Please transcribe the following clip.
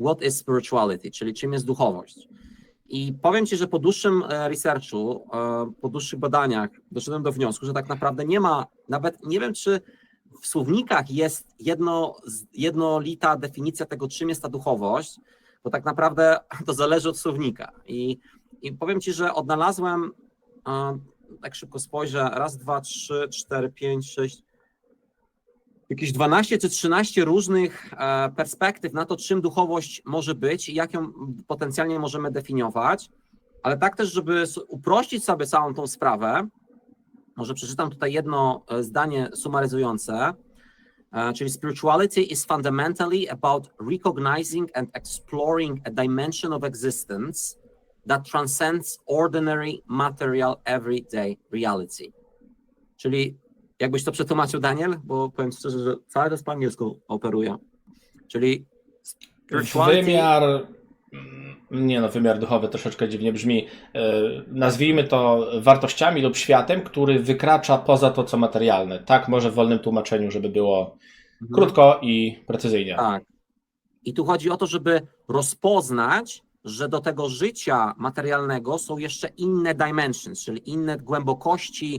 what is spirituality, czyli czym jest duchowość. I powiem Ci, że po dłuższym e, researchu, e, po dłuższych badaniach doszedłem do wniosku, że tak naprawdę nie ma, nawet nie wiem, czy w słownikach jest jedno, jednolita definicja tego, czym jest ta duchowość, bo tak naprawdę to zależy od słownika. I, i powiem Ci, że odnalazłem, e, tak szybko spojrzę, raz, dwa, trzy, cztery, pięć, sześć, jakieś 12 czy 13 różnych e, perspektyw na to, czym duchowość może być i jak ją potencjalnie możemy definiować, ale tak też, żeby uprościć sobie całą tą sprawę, może przeczytam tutaj jedno e, zdanie sumaryzujące, e, czyli spirituality is fundamentally about recognizing and exploring a dimension of existence that transcends ordinary material everyday reality. Czyli jakbyś to przetłumaczył, Daniel, bo powiem szczerze, że cały czas po angielsku operuję. Czyli spirituality Wymiar. mm, Nie no, wymiar duchowy troszeczkę dziwnie brzmi. E, Nazwijmy to wartościami lub światem, który wykracza poza to, co materialne. Tak, może w wolnym tłumaczeniu, żeby było Mhm. krótko i precyzyjnie. Tak. I tu chodzi o to, żeby rozpoznać, że do tego życia materialnego są jeszcze inne dimensions, czyli inne głębokości